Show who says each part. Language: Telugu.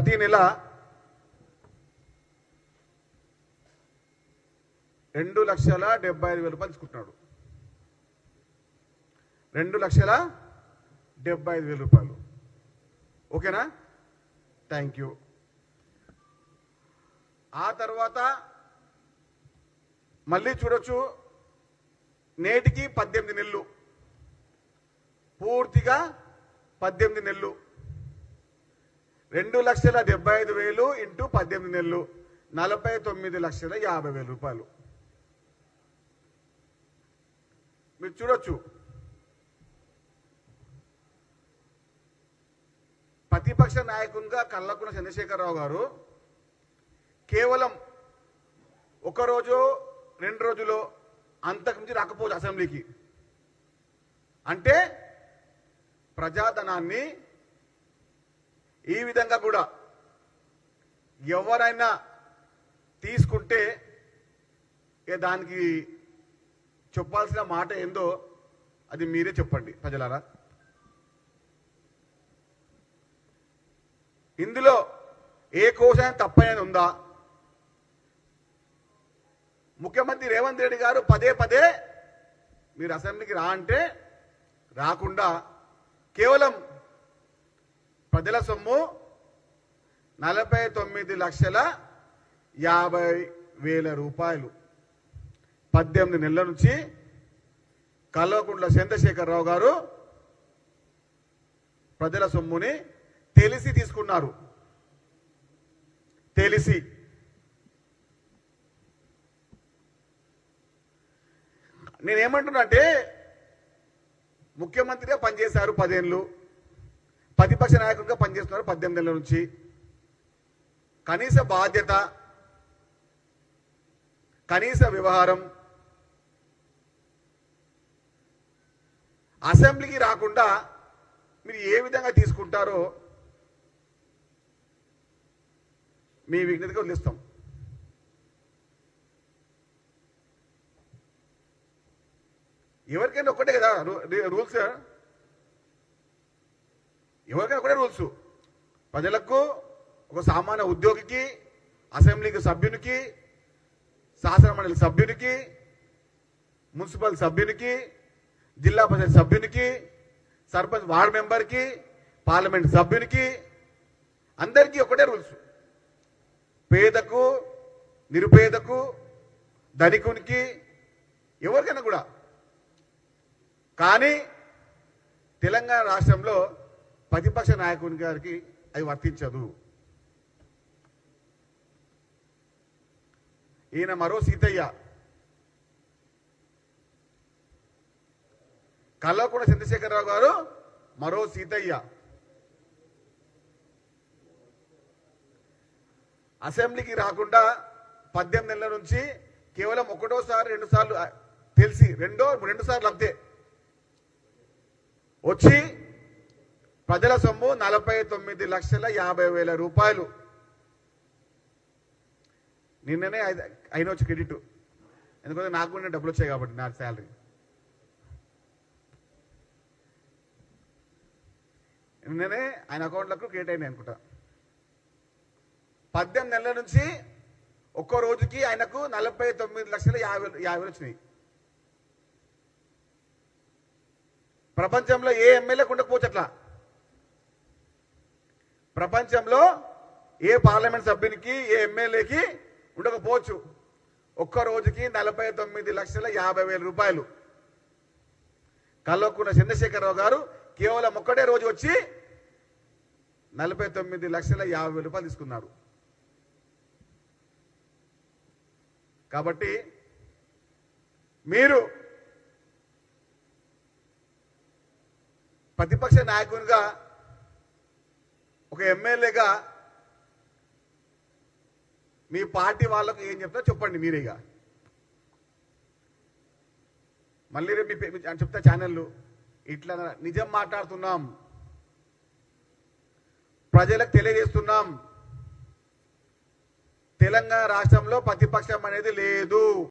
Speaker 1: ప్రతి నెల రెండు లక్షల డెబ్బై ఐదు వేల రూపాయలు తీసుకుంటున్నాడు. రెండు లక్షల డెబ్బై ఐదు వేల రూపాయలు. ఓకేనా? థ్యాంక్ యూ ఆ తర్వాత మళ్ళీ చూడొచ్చు నేటికి పద్దెనిమిది నెలలు. పూర్తిగా పద్దెనిమిది నెలలు. రెండు లక్షల డెబ్బై ఐదు వేలు ఇంటూ పద్దెనిమిది నెలలు నలభై తొమ్మిది లక్షల యాభై వేల రూపాయలు. మీరు చూడొచ్చు. ప్రతిపక్ష నాయకునిగా కల్లకున్న చంద్రశేఖరరావు గారు కేవలం ఒక రోజు రెండు రోజులో అంతకుమించి రాకపోవచ్చు అసెంబ్లీకి. అంటే ప్రజాధనాన్ని ఈ విధంగా కూడా ఎవరైనా తీసుకుంటే ఇక దానికి చెప్పాల్సిన మాట ఏందో అది మీరే చెప్పండి ప్రజలారా. ఇందులో ఏ కోశాన్ని తప్పని ఉందా? ముఖ్యమంత్రి రేవంత్ రెడ్డి గారు పదే పదే మీరు అసెంబ్లీకి రా అంటే రాకుండా కేవలం ప్రజల సొమ్ము నలభై తొమ్మిది లక్షల యాభై వేల రూపాయలు. పద్దెనిమిది నెలల నుంచి కల్వకుంట్ల చంద్రశేఖరరావు గారు ప్రజల సొమ్ముని తెలిసి తీసుకున్నారు. తెలిసి. నేనేమంటున్నా అంటే ముఖ్యమంత్రిగా పనిచేశారు పదేళ్ళు. ప్రతిపక్ష నాయకుడిగా పనిచేస్తున్నారు పద్దెనిమిది నెలల నుంచి. కనీస బాధ్యత కనీస వ్యవహారం అసెంబ్లీకి రాకుండా మీరు ఏ విధంగా తీసుకుంటారో మీ విజ్ఞతగా వదిలిస్తాం ఎవరికైనా ఒక్కటే కదా రూ- రూల్స్? ఎవరికైనా ఒకటే రూల్స్. ప్రజలకు ఒక సామాన్య ఉద్యోగికి అసెంబ్లీకి సభ్యునికి శాసనమండలి సభ్యునికి మున్సిపల్ సభ్యునికి జిల్లా పరిషత్ సభ్యునికి సర్పంచ్ వార్డు మెంబర్కి పార్లమెంట్ సభ్యునికి అందరికీ ఒకటే రూల్స్. పేదకు నిరుపేదకు ధనికునికి ఎవరికైనా కూడా. కానీ తెలంగాణ రాష్ట్రంలో ప్రతిపక్ష నాయకుని గారికి అవి వర్తించదు. ఈయన మరో సీతయ్య. కల్వకుంట్ల చంద్రశేఖరరావు గారు మరో సీతయ్య. అసెంబ్లీకి రాకుండా పద్దెనిమిది నెలల నుంచి కేవలం ఒకటోసారి రెండు సార్లు తెలిసి రెండో రెండు సార్లు అంతే. వచ్చి ప్రజల సొమ్ము నలభై తొమ్మిది లక్షల యాభై వేల రూపాయలు. నిన్ననే అయిన వచ్చి క్రెడిట్. ఎందుకంటే నాకు కూడా డబ్బులు వచ్చాయి కాబట్టి నా శాలరీ నిన్ననే ఆయన అకౌంట్లకు క్రియేట్ అయినాయి అనుకుంటా. పద్దెనిమిది నెలల నుంచి ఒక్కో రోజుకి ఆయనకు నలభై తొమ్మిది లక్షల యాభై యాభై వచ్చినాయి. ప్రపంచంలో ఏ ఎమ్మెల్యే ఉండకపోవచ్చు అట్లా. ప్రపంచంలో ఏ పార్లమెంట్ సభ్యునికి ఏ ఎమ్మెల్యేకి ఉండకపోవచ్చు. ఒక్క రోజుకి నలభై తొమ్మిది లక్షల యాభై వేల రూపాయలు. కల్వకుంట్ల చంద్రశేఖరరావు గారు కేవలం ఒక్కటే రోజు వచ్చి నలభై తొమ్మిది లక్షల యాభై వేల రూపాయలు తీసుకున్నారు. కాబట్టి మీరు ప్రతిపక్ష నాయకునిగా ఒక ఎమ్మెల్యేగా మీ పార్టీ వాళ్ళకు ఏం చెప్తా చెప్పండి మీరేగా. మళ్ళీ మీ పే- మీ- చెప్తా ఛానళ్ళు. ఇట్లా నిజం మాట్లాడుతున్నాం. ప్రజలకు తెలియజేస్తున్నాం. తెలంగాణ రాష్ట్రంలో ప్రతిపక్షం అనేది లేదు.